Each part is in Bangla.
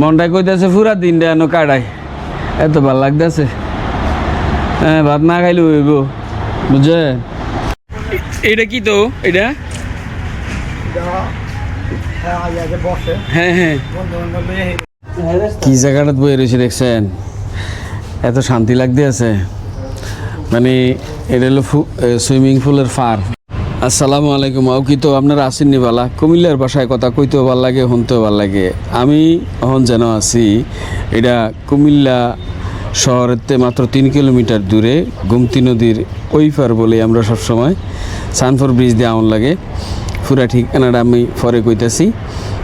মনটা কইতাছে পুরা দিনটা এনো কাটাই। এত ভালো লাগতেছে। হ্যাঁ ভাত না খাইলে হইব। বুঝছে? এটা কি তো? এটা হ্যাঁ হ্যাঁ। কি জায়গাটা বয়ে রয়েছে দেখছেন? এত শান্তি লাগতে আছে মানে এটা হলো সুইমিং পুলের ফার। আসসালামু আলাইকুম আও কি তো আপনারা আসেননি বালা? কুমিল্লার ভাষায় কথা কইতেও ভালো লাগে, শুনতেও ভালো লাগে। আমি এখন যেন আছি, এটা কুমিল্লা শহরের মাত্র তিন কিলোমিটার দূরে গুমতি নদীর ওই পার বলে আমরা সবসময় সানফর ব্রিজ দিয়ে আমন লাগে। পুরা ঠিকানাটা আমি পরে কইতাছি।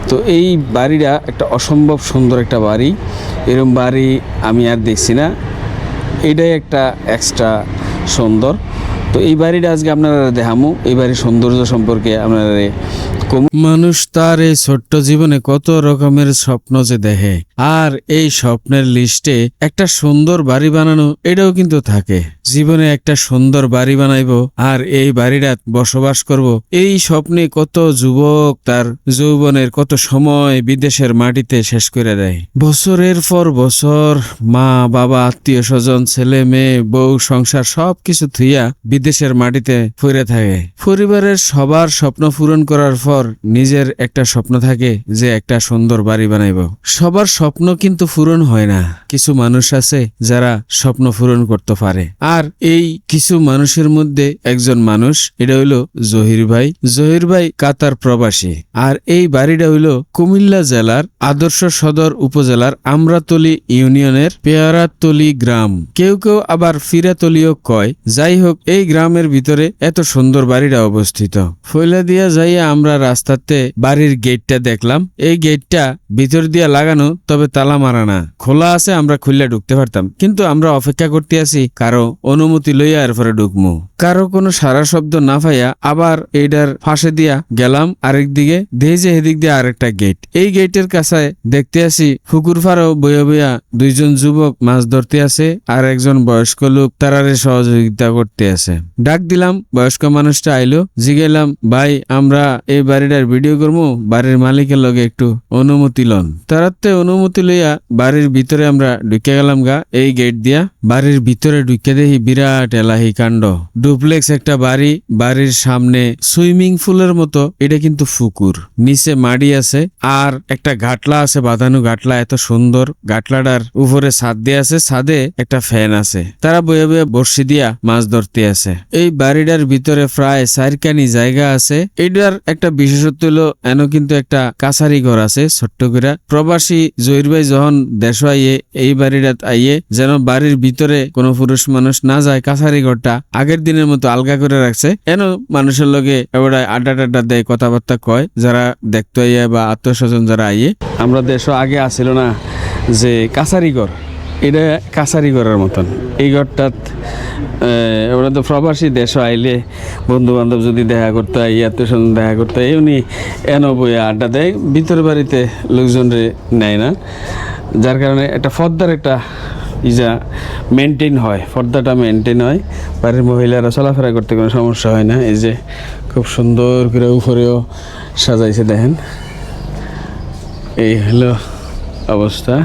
তো এই বাড়িটা একটা অসম্ভব সুন্দর একটা বাড়ি। এরম বাড়ি আমি আর দেখছি না। এটাই একটা এক্সট্রা সুন্দর। তো এই বাড়িটা আজকে আপনারা দেখামু এই বাড়ির সৌন্দর্য সম্পর্কে আপনারা মানুষ তার এই ছোট্ট জীবনে কত রকমের স্বপ্ন যে দেখে। আর এই স্বপ্নের লিস্টে একটা সুন্দর বাড়ি বানানো, এটাও কিন্তু থাকে। জীবনে একটা সুন্দর বাড়ি বানাইবো, আর এই বাড়িটা বসবাস করব। এই স্বপ্নে কত যুবক তার যৌবনের কত সময় বিদেশের মাটিতে শেষ করে দেয়। বছরের পর বছর মা, বাবা, আত্মীয় স্বজন, ছেলে, মেয়ে, বউ, সংসার সব কিছু থুইয়া বিদেশের মাটিতে ফিরে থাকে। পরিবারের সবার স্বপ্ন পূরণ করার পর নিজের একটা স্বপ্ন থাকে যে একটা সুন্দর বাড়ি বানাইব। সবার স্বপ্ন কিন্তু পূরণ হয় না। কিছু মানুষ আছে যারা স্বপ্ন পূরণ করতে পারে। আর এই কিছু মানুষের মধ্যে একজন মানুষ, এটা হইল জহির ভাই। জহির ভাই কাতার প্রবাসী। আর এই বাড়িটা হইল কুমিল্লা জেলার আদর্শ সদর উপজেলার আমরাতলি ইউনিয়নের পেয়ারাতলি গ্রাম। কেউ কেউ আবার ফিরাতলিও কয়, যাই হোক, এই গ্রামের ভিতরে এত সুন্দর বাড়িটা অবস্থিত। ফইলা দিয়া যাইয়া আমরা রাস্তাতে বাড়ির গেটটা দেখলাম। এই গেটটা ভিতর দিয়া লাগানো, তবে তালা মারা না। খোলা আছে, আমরা খুললে ঢুকতে পারতাম। কিন্তু আমরা অপেক্ষা করতে আছি, কারও অনুমতি লইয়া এরপরে ঢুকমু। কারও কোনো সারা শব্দ না পাইয়া আবার এইটার ফাঁসে দিয়া গেলাম আরেক দিকে যে এদিক দিয়ে আরেকটা গেট। এই গেটের কাছে দেখতে আসি ফুকুর ফারও বইয়া বইয়া দুইজন যুবক মাছ ধরতে আছে আর একজন বয়স্ক লোক তারারে সহযোগিতা করতে আছে। ডাক দিলাম, বয়স্ক মানুষটা আইলো জিগেলাম ভাই, আমরা এই বাড়িটার ভিডিও করব বাড়ির মালিকের লগে একটু অনুমতি লন। তারাতে অনুমতি লইয়া বাড়ির ভিতরে আমরা ঢুকে গেলাম গা, এই গেট দিয়া। বাড়ির ভিতরে ঢুকে দেখি বিরাট এলাহি কাণ্ড। ডুপ্লেক্স একটা বাড়ি, বাড়ির সামনে সুইমিং পুলের মতো, এটা কিন্তু ফুকুর। নিচে মাড়ি আছে, আর একটা ঘাটলা আছে, বাঁধানো ঘাটলা, এত সুন্দর। ঘাটলাটার উপরে ছাদ দিয়ে আছে, ছাদে একটা ফ্যান আছে। তারা বয়ে বয়ে বর্ষি দিয়া মাছ ধরতে আছে এই বাড়িটার ভিতরে প্রায় চারখানি জায়গা আছে। এটার একটা বিশেষত্ব হলো, এন কিন্তু একটা কাছারি ঘর আছে, ছোট্ট করে প্রবাসী জহির ভাই যখন দেশ আইয়ে, এই বাড়িটা আইয়ে, যেন বাড়ির ভিতরে কোনো পুরুষ মানুষ না যায় কাছারি ঘরটা, আগের দিনের মতো আলগা করে রাখছে। এন মানুষের লগে এবারে আড্ডা টাড্ডা দেয়, কথাবার্তা কয়, যারা দেখতে আইয়ে বা আত্মীয় স্বজন যারা আইয়ে। আমরা দেশ আগে আসিল না যে কাছারি ঘর। এটা কাছারি ঘরের মতন। এই ঘরটাত ওরা তো প্রবাসী দেশ, আইলে বন্ধু বান্ধব যদি দেখা করতে হয় আত্মীয় সঙ্গে দেখা করতে হয় উনি এন বইয়ে আড্ডা দেয়, ভিতর বাড়িতে লোকজনরে নেয় না। যার কারণে একটা ফর্দার একটা ইজা মেনটেন হয়, পর্দাটা মেনটেন হয়। বাড়ির মহিলারা চলাফেরা করতে কোনো সমস্যা হয় না। এই যে খুব সুন্দর করে উপরেও সাজাইছে দেখেন। এই হলো অবস্থা।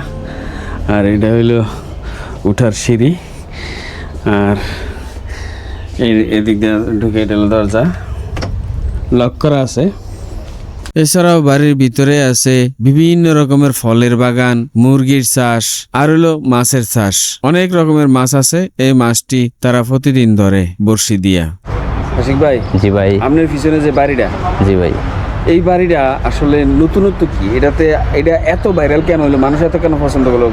আর এটা হইল উঠার সিঁড়ি। আর এই এদিক দিয়ে ঢুকে এটা হলো দরজা। লক করা আছে। এছাড়াও বাড়ির ভিতরে আছে বিভিন্ন রকমের ফলের বাগান মুরগির চাষ আর হলো মাছের চাষ। অনেক রকমের মাছ আছে এই মাছটি তারা প্রতিদিন ধরে বর্ষি দিয়া। আশিক ভাই জি ভাই। আপনার পিছনে যে বাড়িটা জি ভাই। এই বাড়িটা আসলে নতুনত্ব কি? এটাতে, এটা এত ভাইরাল কেন হলো? মানুষ এত কেন পছন্দ করল?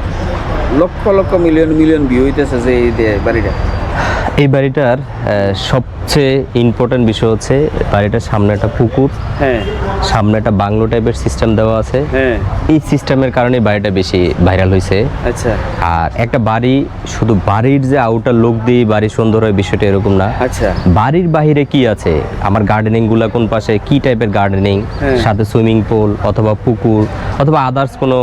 Lakh lakh million million view হইতেছে যে এই বাড়িটা। এই বাড়িটার সবচেয়ে ইম্পর্টেন্ট বিষয় হচ্ছে বাড়িটার সামনে একটা পুকুর। হ্যাঁ। সামনে একটা বাংলো টাইপের সিস্টেম দেওয়া আছে। হ্যাঁ। এই সিস্টেমের কারণে বাড়িটা বেশি ভাইরাল হয়েছে আচ্ছা। আর একটা বাড়ি শুধু বাড়ির যে আউটার লোক দিয়ে বাড়ি সুন্দর হয় বিষয়টা এরকম না। আচ্ছা। বাড়ির বাহিরে কি আছে? আমার গার্ডেনিংগুলা কোন পাশে? কি টাইপের গার্ডেনিং হ্যাঁ। সাথে সুইমিং পুল অথবা পুকুর অথবা আদার্স কোনো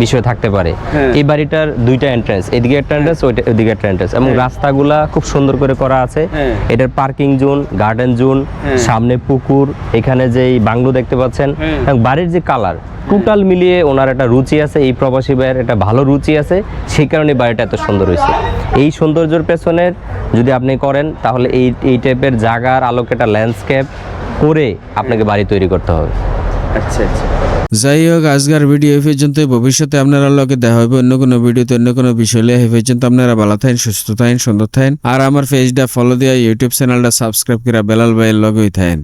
বিষয় থাকতে পারে হ্যাঁ। এই বাড়িটার দুইটা এন্ট্রান্স এদিকে একটা এন্ট্রান্স ওইটা ওইদিকে একটা এন্ট্রান্স এবং রাস্তাগুলা খুব সুন্দর করে করা আছে হ্যাঁ। এটার পার্কিং জোন গার্ডেন জোন হ্যাঁ। সামনে পুকুর এখানে যেই বাংলো দেখতে পাচ্ছেন হ্যাঁ। এবং বাড়ির যে কালার টোটাল মিলিয়ে ওনার একটা রুচি আছে এই প্রবাসী ভাইয়ের একটা ভালো রুচি আছে সেই কারণে বাড়িটা এত সুন্দর হয়েছে এই সৌন্দর্যের পেছনের যদি আপনি করেন তাহলে এই এই টাইপের জায়গার আলোকে একটা ল্যান্ডস্কেপ করে আপনাকে বাড়ি তৈরি করতে হবে আচ্ছা আচ্ছা যাই হোক আজকের ভিডিও এই পর্যন্ত ভবিষ্যতে আপনারা লোকে দেখা হবে অন্য কোনো ভিডিওতে, অন্য কোনো বিষয় লিয়ে এই পর্যন্ত আপনারা ভালো থাকেন, সুস্থ থাকেন, সুন্দর থাকেন। আর আমার পেজটা ফলো দিয়া ইউটিউব চ্যানেলটা সাবস্ক্রাইব করে বেলাল ভাইয়ের লগেই থাকেন।